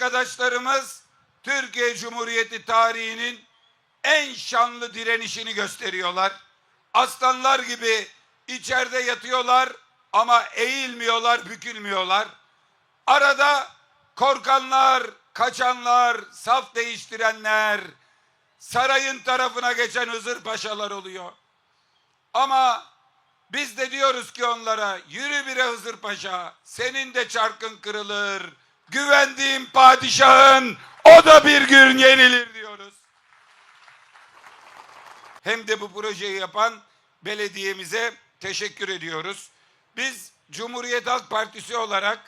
Arkadaşlarımız Türkiye Cumhuriyeti tarihinin en şanlı direnişini gösteriyorlar. Aslanlar gibi içeride yatıyorlar ama eğilmiyorlar, bükülmüyorlar. Arada korkanlar, kaçanlar, saf değiştirenler, sarayın tarafına geçen Hızır Paşalar oluyor. Ama biz de diyoruz ki onlara yürü bire Hızır Paşa senin de çarkın kırılır. Güvendiğim padişahın o da bir gün yenilir diyoruz. Hem de bu projeyi yapan belediyemize teşekkür ediyoruz. Biz Cumhuriyet Halk Partisi olarak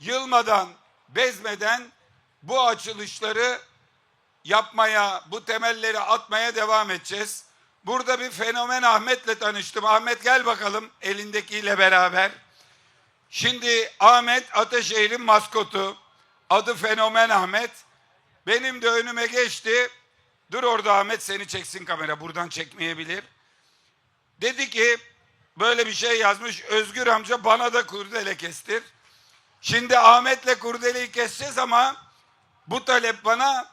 yılmadan, bezmeden bu açılışları yapmaya, bu temelleri atmaya devam edeceğiz. Burada bir fenomen Ahmet'le tanıştım. Ahmet gel bakalım elindekiyle beraber. Şimdi Ahmet Ataşehir'in maskotu. Adı Fenomen Ahmet. Benim de önüme geçti. Dur orada Ahmet seni çeksin kamera. Buradan çekmeyebilir. Dedi ki böyle bir şey yazmış. Özgür amca bana da kurdele kestir. Şimdi Ahmet'le kurdeleyi keseceğiz ama bu talep bana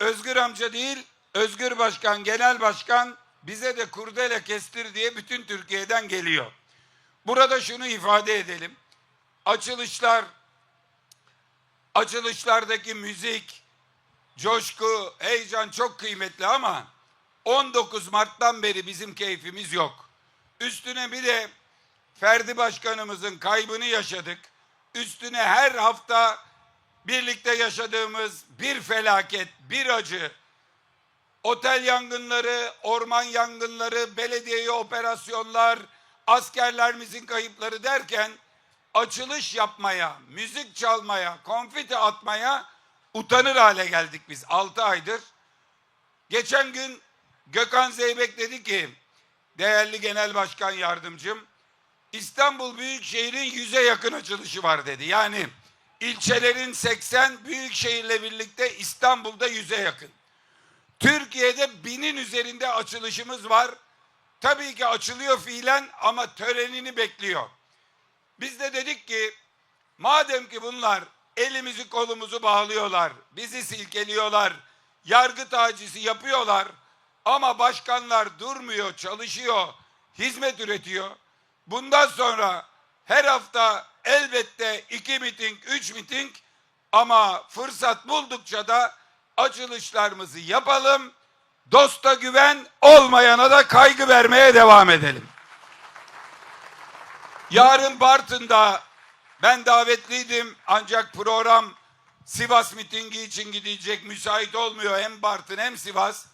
Özgür amca değil, Özgür Başkan, Genel Başkan bize de kurdele kestir diye bütün Türkiye'den geliyor. Burada şunu ifade edelim. Açılışlar, açılışlardaki müzik, coşku, heyecan çok kıymetli ama 19 Mart'tan beri bizim keyfimiz yok. Üstüne bir de Ferdi Başkanımızın kaybını yaşadık. Üstüne her hafta birlikte yaşadığımız bir felaket, bir acı, otel yangınları, orman yangınları, belediye operasyonlar, askerlerimizin kayıpları derken açılış yapmaya, müzik çalmaya, konfeti atmaya utanır hale geldik biz 6 aydır. Geçen gün Gökhan Zeybek dedi ki, değerli genel başkan yardımcım, İstanbul Büyükşehir'in yüze yakın açılışı var dedi. Yani ilçelerin 80, büyük şehirle birlikte İstanbul'da yüze yakın. Türkiye'de binin üzerinde açılışımız var. Tabii ki açılıyor fiilen ama törenini bekliyor. Biz de dedik ki madem ki bunlar elimizi kolumuzu bağlıyorlar, bizi silkeliyorlar, yargı tacisi yapıyorlar ama başkanlar durmuyor, çalışıyor, hizmet üretiyor. Bundan sonra her hafta elbette iki miting, üç miting ama fırsat buldukça da açılışlarımızı yapalım. Dosta güven, olmayana da kaygı vermeye devam edelim. Yarın Bartın'da ben davetliydim ancak program Sivas mitingi için gidecek müsait olmuyor hem Bartın hem Sivas.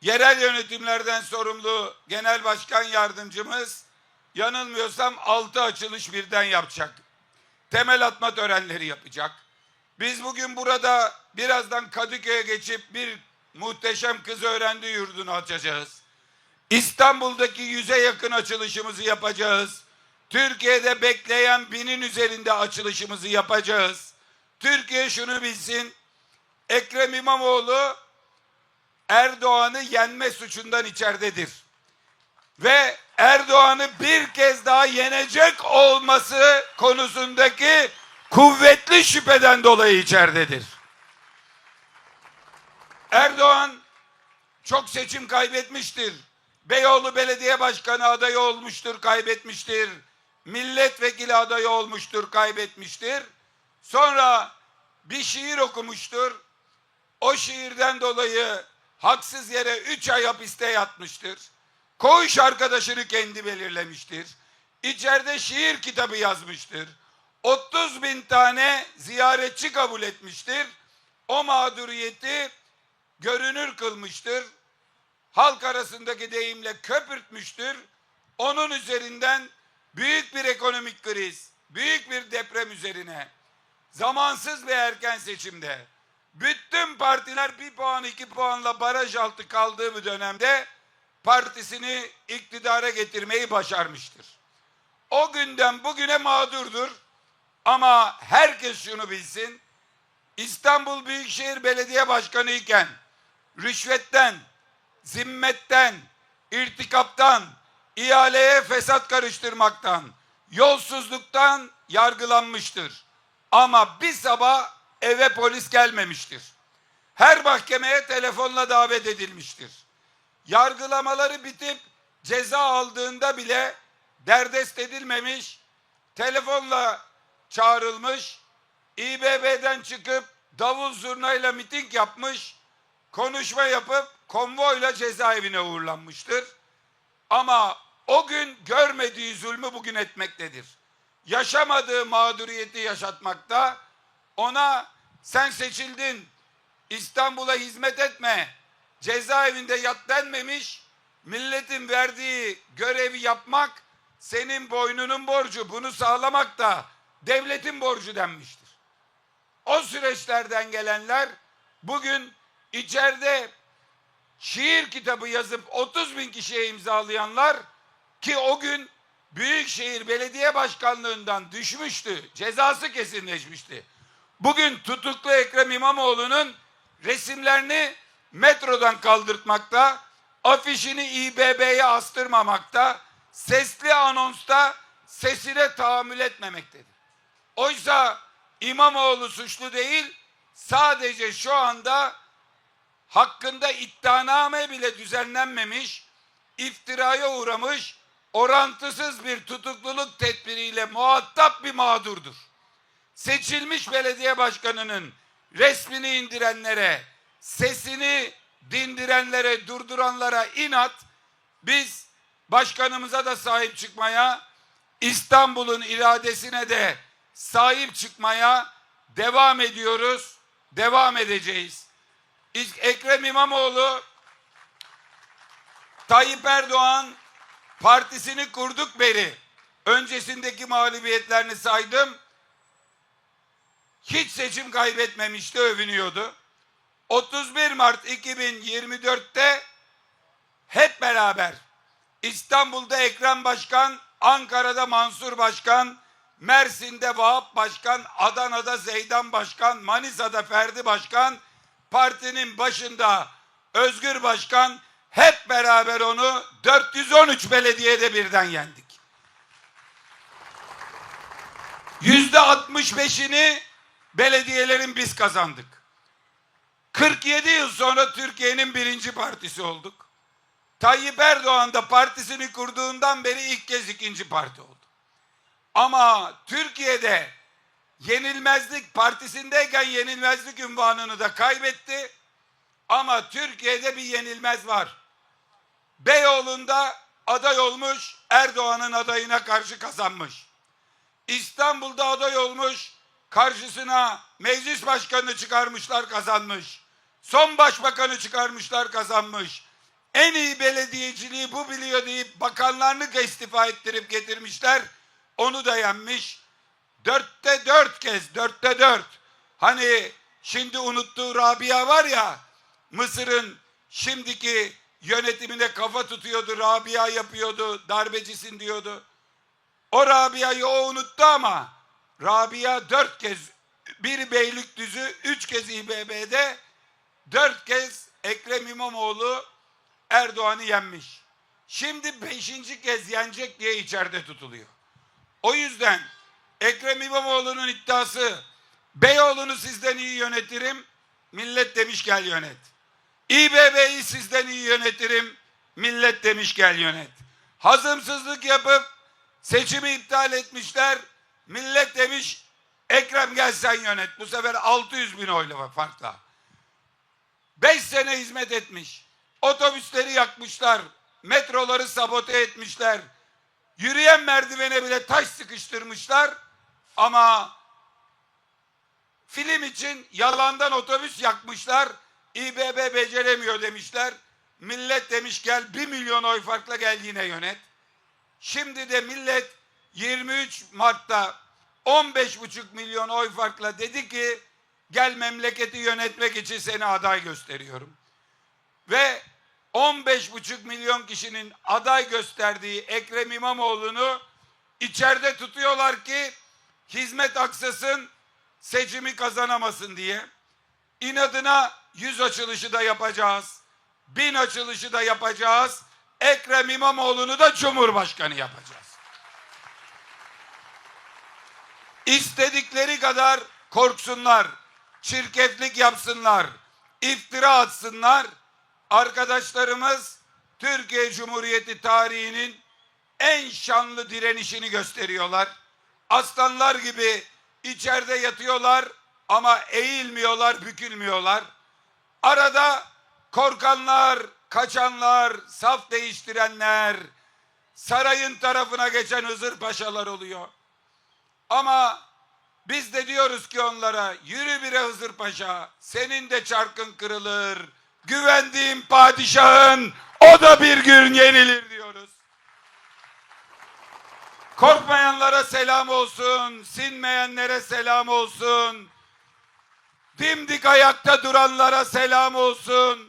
Yerel yönetimlerden sorumlu genel başkan yardımcımız yanılmıyorsam altı açılış birden yapacak. Temel atma törenleri yapacak. Biz bugün burada birazdan Kadıköy'e geçip bir muhteşem kız öğrendi yurdunu açacağız. İstanbul'daki yüze yakın açılışımızı yapacağız. Türkiye'de bekleyen binin üzerinde açılışımızı yapacağız. Türkiye şunu bilsin. Ekrem İmamoğlu Erdoğan'ı yenme suçundan içeridedir. Ve Erdoğan'ı bir kez daha yenecek olması konusundaki kuvvetli şüpheden dolayı içeridedir. Erdoğan çok seçim kaybetmiştir. Beyoğlu Belediye Başkanı adayı olmuştur, kaybetmiştir. Milletvekili adayı olmuştur, kaybetmiştir. Sonra bir şiir okumuştur. O şiirden dolayı haksız yere üç ay hapiste yatmıştır. Koğuş arkadaşını kendi belirlemiştir. İçeride şiir kitabı yazmıştır. 30 bin tane ziyaretçi kabul etmiştir. O mağduriyeti görünür kılmıştır. Halk arasındaki deyimle köpürtmüştür. Onun üzerinden büyük bir ekonomik kriz, büyük bir deprem üzerine zamansız ve erken seçimde bütün partiler bir puan iki puanla baraj altı kaldığı bir dönemde partisini iktidara getirmeyi başarmıştır. O günden bugüne mağdurdur. Ama herkes şunu bilsin. İstanbul Büyükşehir Belediye Başkanı iken rüşvetten, zimmetten, irtikaptan, ihaleye fesat karıştırmaktan, yolsuzluktan yargılanmıştır. Ama bir sabah eve polis gelmemiştir. Her mahkemeye telefonla davet edilmiştir. Yargılamaları bitip ceza aldığında bile derdest edilmemiş, telefonla çağrılmış, İBB'den çıkıp davul zurnayla miting yapmış, konuşma yapıp konvoyla cezaevine uğurlanmıştır. Ama o gün görmediği zulmü bugün etmektedir. Yaşamadığı mağduriyeti yaşatmakta, ona sen seçildin, İstanbul'a hizmet etme, cezaevinde yat denmemiş, milletin verdiği görevi yapmak senin boynunun borcu, bunu sağlamak da devletin borcu denmiştir. O süreçlerden gelenler bugün içeride şiir kitabı yazıp 30 bin kişiye imzalayanlar ki o gün Büyükşehir Belediye Başkanlığından düşmüştü. Cezası kesinleşmişti. Bugün tutuklu Ekrem İmamoğlu'nun resimlerini metrodan kaldırtmakta, afişini İBB'ye astırmamakta, sesli anonsta sesine tahammül etmemektedir. Oysa İmamoğlu suçlu değil, sadece şu anda hakkında iddianame bile düzenlenmemiş, iftiraya uğramış, orantısız bir tutukluluk tedbiriyle muhatap bir mağdurdur. Seçilmiş belediye başkanının resmini indirenlere, sesini dindirenlere, durduranlara inat, biz başkanımıza da sahip çıkmaya, İstanbul'un iradesine de sahip çıkmaya devam ediyoruz, devam edeceğiz. Ekrem İmamoğlu, Tayyip Erdoğan partisini kurduk beri, öncesindeki mağlubiyetlerini saydım, hiç seçim kaybetmemişti, övünüyordu. 31 Mart 2024'te hep beraber İstanbul'da Ekrem Başkan, Ankara'da Mansur Başkan, Mersin'de Vahap Başkan, Adana'da Zeydan Başkan, Manisa'da Ferdi Başkan, partinin başında Özgür Başkan hep beraber onu 413 belediyede birden yendik. Yüzde 65'ini belediyelerin biz kazandık. 47 yıl sonra Türkiye'nin birinci partisi olduk. Tayyip Erdoğan da partisini kurduğundan beri ilk kez ikinci parti oldu. Ama Türkiye'de yenilmezlik partisindeyken yenilmezlik ünvanını da kaybetti. Ama Türkiye'de bir yenilmez var. Beyoğlu'nda aday olmuş, Erdoğan'ın adayına karşı kazanmış. İstanbul'da aday olmuş, karşısına meclis başkanını çıkarmışlar kazanmış. Son başbakanı çıkarmışlar kazanmış. En iyi belediyeciliği bu biliyor deyip bakanlarını da istifa ettirip getirmişler. Onu da yenmiş. Dörtte dört kez, dörtte dört. Hani şimdi unuttuğu Rabia var ya, Mısır'ın şimdiki yönetimine kafa tutuyordu, Rabia yapıyordu, darbecisin diyordu. O Rabia'yı o unuttu ama Rabia dört kez bir Beylikdüzü, üç kez İBB'de, dört kez Ekrem İmamoğlu Erdoğan'ı yenmiş. Şimdi beşinci kez yenecek diye içeride tutuluyor. O yüzden Ekrem İmamoğlu'nun iddiası Beyoğlu'nu sizden iyi yönetirim, millet demiş gel yönet. İBB'yi sizden iyi yönetirim, millet demiş gel yönet. Hazımsızlık yapıp seçimi iptal etmişler, millet demiş Ekrem gel sen yönet. Bu sefer 600 bin oyla farkla. 5 sene hizmet etmiş. Otobüsleri yakmışlar. Metroları sabote etmişler. Yürüyen merdivene bile taş sıkıştırmışlar. Ama film için yalandan otobüs yakmışlar. İBB beceremiyor demişler. Millet demiş gel bir milyon oy farkla gel yine yönet. Şimdi de millet 23 Mart'ta 15,5 milyon oy farkla dedi ki gel memleketi yönetmek için seni aday gösteriyorum. Ve 15,5 milyon kişinin aday gösterdiği Ekrem İmamoğlu'nu içeride tutuyorlar ki hizmet aksasın seçimi kazanamasın diye. İnadına yüz açılışı da yapacağız. Bin açılışı da yapacağız. Ekrem İmamoğlu'nu da Cumhurbaşkanı yapacağız. İstedikleri kadar korksunlar. çirkeflik yapsınlar, iftira atsınlar. Arkadaşlarımız Türkiye Cumhuriyeti tarihinin en şanlı direnişini gösteriyorlar. Aslanlar gibi içeride yatıyorlar ama eğilmiyorlar, bükülmüyorlar. Arada korkanlar, kaçanlar, saf değiştirenler, sarayın tarafına geçen Hızır Paşalar oluyor. Ama biz de diyoruz ki onlara yürü bire Hızır Paşa senin de çarkın kırılır. Güvendiğim padişahın o da bir gün yenilir diyoruz. Korkmayanlara selam olsun, sinmeyenlere selam olsun. Dimdik ayakta duranlara selam olsun.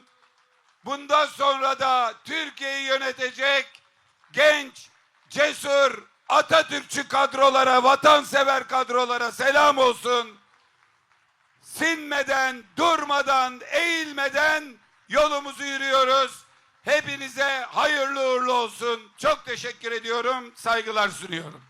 Bundan sonra da Türkiye'yi yönetecek genç, cesur, Atatürkçü kadrolara, vatansever kadrolara selam olsun. Sinmeden, durmadan, eğilmeden yolumuzu yürüyoruz. Hepinize hayırlı uğurlu olsun. Çok teşekkür ediyorum. Saygılar sunuyorum.